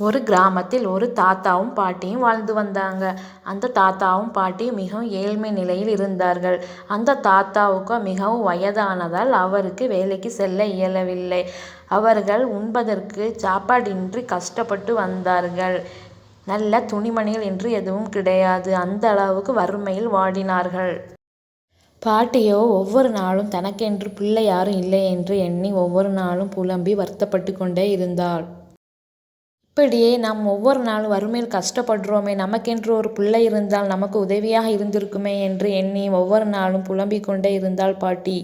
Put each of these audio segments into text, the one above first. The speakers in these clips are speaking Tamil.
ஒரு கிராமத்தில் ஒரு தாத்தாவும் பாட்டியும் வாழ்ந்து வந்தாங்க. அந்த தாத்தாவும் பாட்டியும் மிகவும் ஏழ்மை நிலையில் இருந்தார்கள். அந்த தாத்தாவுக்கு மிகவும் வயதானதால் அவருக்கு வேலைக்கு செல்ல இயலவில்லை. அவர்கள் உண்பதற்கு சாப்பாடின்றி கஷ்டப்பட்டு வந்தார்கள். நல்ல துணிமணிகள் என்று எதுவும் கிடையாது. அந்த அளவுக்கு வறுமையில் வாடினார்கள். பாட்டியோ ஒவ்வொரு நாளும் தனக்கென்று பிள்ளை யாரும் இல்லை என்று எண்ணி ஒவ்வொரு நாளும் புலம்பி வருத்தப்பட்டு கொண்டே இருந்தாள். இப்படியே நாம் ஒவ்வொரு நாளும் வறுமையில் கஷ்டப்படுறோமே நமக்கென்று ஒரு பிள்ளை இருந்தால் நமக்கு உதவியாக இருந்திருக்குமே என்று எண்ணி ஒவ்வொரு நாளும் புலம்பிக் கொண்டே இருந்தாள் பாட்டி.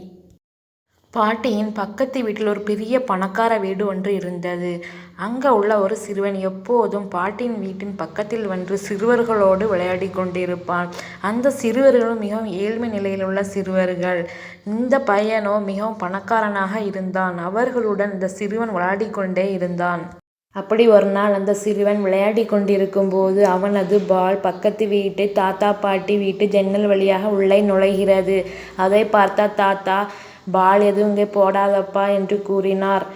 பாட்டியின் பக்கத்து வீட்டில் ஒரு பெரிய பணக்கார வீடு ஒன்று இருந்தது. அங்கே உள்ள ஒரு சிறுவன் எப்போதும் பாட்டியின் வீட்டின் பக்கத்தில் வந்து சிறுவர்களோடு விளையாடி கொண்டிருப்பான். அந்த சிறுவர்களும் மிகவும் ஏழ்மை நிலையில் உள்ள சிறுவர்கள். இந்த பையனோ மிகவும் பணக்காரனாக இருந்தான். அவர்களுடன் இந்த சிறுவன் விளையாடி கொண்டே இருந்தான். அப்படி ஒரு நாள் அந்த சிறுவன் விளையாடிக் கொண்டிருக்கும்போது அவனது பால் பக்கத்து வீட்டு தாத்தா பாட்டி வீட்டு ஜன்னல் வழியாக உள்ளே நுழைகிறது. அதை பார்த்த தாத்தா பால் எதுவும் இங்கே போடாதப்பா என்று கூறினார்.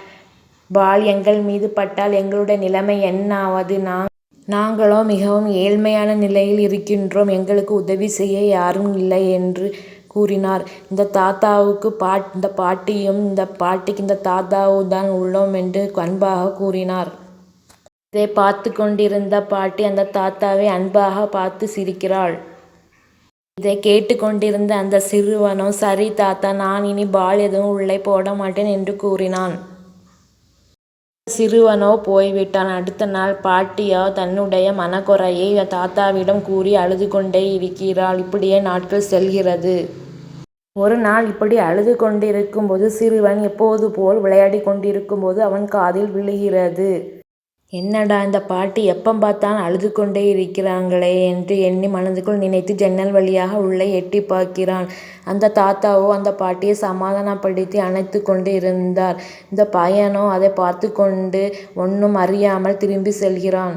பால் எங்கள் மீது பட்டால் எங்களுடைய நிலைமை என்ன ஆவது நான் நாங்களோ மிகவும் ஏழ்மையான நிலையில் இருக்கின்றோம். எங்களுக்கு உதவி செய்ய யாரும் இல்லை என்று கூறினார். இந்த தாத்தாவுக்கு பாட் இந்த பாட்டியும் இந்த பாட்டிக்கு இந்த தாத்தாவும் தான் உள்ளோம் என்று அன்பாக கூறினார். இதை பார்த்து கொண்டிருந்த பாட்டி அந்த தாத்தாவை அன்பாக பார்த்து சிரிக்கிறாள். இதை கேட்டுக்கொண்டிருந்த அந்த சிறுவனோ சரி தாத்தா நான் இனி பால் எதுவும் உள்ளே போட மாட்டேன் என்று கூறினான். சிறுவனோ போய்விட்டான். அடுத்த நாள் பாட்டியோ தன்னுடைய மனக்குறையை தாத்தாவிடம் கூறி அழுது கொண்டே இருக்கிறாள். இப்படியே நாட்கள் செல்கிறது. ஒரு நாள் இப்படி அழுது கொண்டிருக்கும்போது சிறுவன் எப்போது போல் விளையாடி கொண்டிருக்கும்போது அவன் காதில் விழுகிறது. என்னடா இந்த பாட்டி எப்பப் பார்த்தாலும் அழுது கொண்டே இருக்கிறாங்களே என்று எண்ணி மனதுக்குள் நினைத்து ஜன்னல் வழியாக உள்ளே எட்டிப் பார்க்கிறான். அந்த தாத்தாவோ அந்த பாட்டியை சமாதானப்படுத்தி அணைத்து கொண்டு இருந்தார். இந்த பையனோ அதை பார்த்து கொண்டு ஒன்றும் அறியாமல் திரும்பி செல்கிறான்.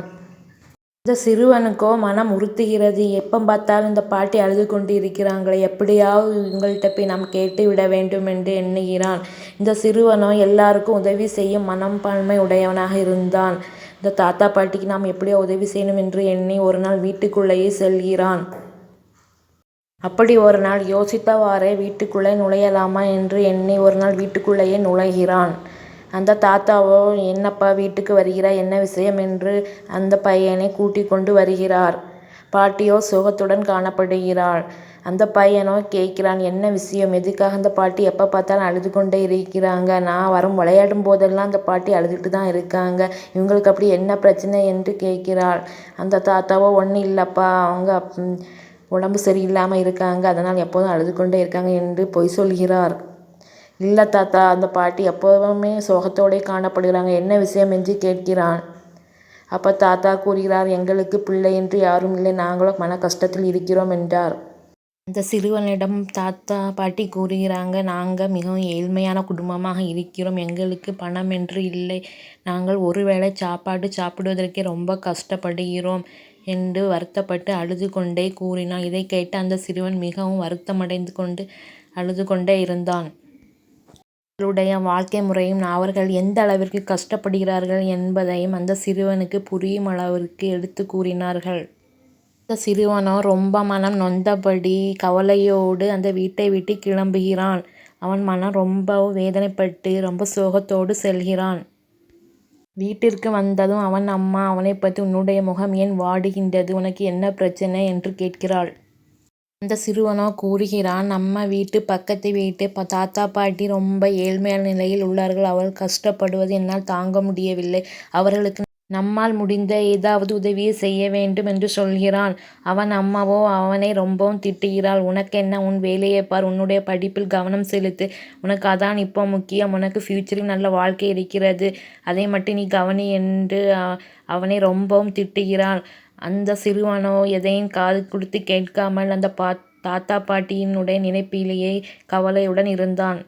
இந்த சிறுவனுக்கோ மனம் உறுத்துகிறது. எப்போ பார்த்தாலும் இந்த பாட்டி அழுது கொண்டு இருக்கிறாங்களே எப்படியாவது இவங்கள்ட்ட போய் நாம் கேட்டு விட வேண்டும் என்று எண்ணுகிறான். இந்த சிறுவனோ எல்லாருக்கும் உதவி செய்யும் மனப்பான்மை உடையவனாக இருந்தான். இந்த தாத்தா பாட்டிக்கு நாம் எப்படியோ உதவி செய்யணும் என்று எண்ணி ஒரு நாள் வீட்டுக்குள்ளேயே செல்கிறான். அப்படி ஒரு நாள் யோசித்தவாறே வீட்டுக்குள்ளே நுழையலாமா என்று எண்ணி ஒரு நாள் வீட்டுக்குள்ளேயே நுழைகிறான். அந்த தாத்தாவோ என்னப்பா வீட்டுக்கு வருகிறாய் என்ன விஷயம் என்று அந்த பையனை கூட்டிக் கொண்டு வருகிறார். பாட்டியோ சோகத்துடன் காணப்படுகிறாள். அந்தப் பையனோ கேட்கிறான் என்ன விஷயம்? எதுக்காக அந்த பாட்டி எப்போ பார்த்தாலும் அழுது கொண்டே இருக்கிறாங்க? நான் வரும் விளையாடும் போதெல்லாம் அந்த பாட்டி அழுதுட்டு தான் இருக்காங்க. இவங்களுக்கு அப்படி என்ன பிரச்சனை? என்று கேட்கிறாள். அந்த தாத்தாவோ ஒன்னும் இல்லப்பா அவங்க உடம்பு சரியில்லாம இருக்காங்க. அதனால் எப்போதும் அழுது கொண்டே இருக்காங்க என்று பொய் சொல்கிறார். இல்ல தாத்தா அந்த பாட்டி எப்பவுமே சோகத்தோடே காணப்படுகிறாங்க. என்ன விஷயம்? என்று கேட்கிறான். அப்போ தாத்தா கூறுகிறார் எங்களுக்கு பிள்ளை என்று யாரும் இல்லை. நாங்களும் மன கஷ்டத்தில் இருக்கிறோம் என்றார். அந்த சிறுவனிடம் தாத்தா பாட்டி கூறுகிறாங்க நாங்கள் மிகவும் ஏழ்மையான குடும்பமாக இருக்கிறோம். எங்களுக்கு பணம் என்று இல்லை. நாங்கள் ஒருவேளை சாப்பாடு சாப்பிடுவதற்கே ரொம்ப கஷ்டப்படுகிறோம் என்று வருத்தப்பட்டு அழுது கொண்டே கூறினான். இதை கேட்டு அந்த சிறுவன் மிகவும் வருத்தமடைந்து கொண்டு அழுது கொண்டே இருந்தான். அவர்களுடைய வாழ்க்கை முறையும் அவர்கள் எந்த அளவிற்கு கஷ்டப்படுகிறார்கள் என்பதையும் அந்த சிறுவனுக்கு புரியும் அளவிற்கு எடுத்துக் கூறினார்கள். அந்த சிறுவனோ ரொம்ப மனம் நொந்தபடி கவலையோடு அந்த வீட்டை விட்டு கிளம்புகிறான். அவன் மனம் ரொம்ப வேதனைப்பட்டு ரொம்ப சோகத்தோடு செல்கிறான். வீட்டிற்கு வந்ததும் அவன் அம்மா அவனை பற்றி உன்னுடைய முகம் ஏன் வாடுகின்றது? உனக்கு என்ன பிரச்சனை? என்று கேட்கிறாள். அந்த சிறுவனோ கூறுகிறான் நம்ம வீட்டு பக்கத்து வீட்டு தாத்தா பாட்டி ரொம்ப ஏழ்மையான நிலையில் உள்ளார்கள். அவர்கள் கஷ்டப்படுவது என்னால் தாங்க முடியவில்லை. அவர்களுக்கு நம்மால் முடிந்த ஏதாவது உதவியை செய்ய வேண்டும் என்று சொல்கிறான். அவன் அம்மாவோ அவனை ரொம்பவும் திட்டுகிறாள். உனக்கு என்ன உன் வேலையை பார். உன்னுடைய படிப்பில் கவனம் செலுத்து. உனக்கு அதான் இப்போ முக்கியம். உனக்கு ஃப்யூச்சரில் நல்ல வாழ்க்கை இருக்கிறது. அதை மட்டும் நீ கவனி என்று அவனை ரொம்பவும் திட்டுகிறாள். அந்த சிறுவனோ எதையும் காது கொடுத்து கேட்காமல் அந்த தாத்தா பாட்டியினுடைய நினைப்பிலேயே கவலையுடன் இருந்தான்.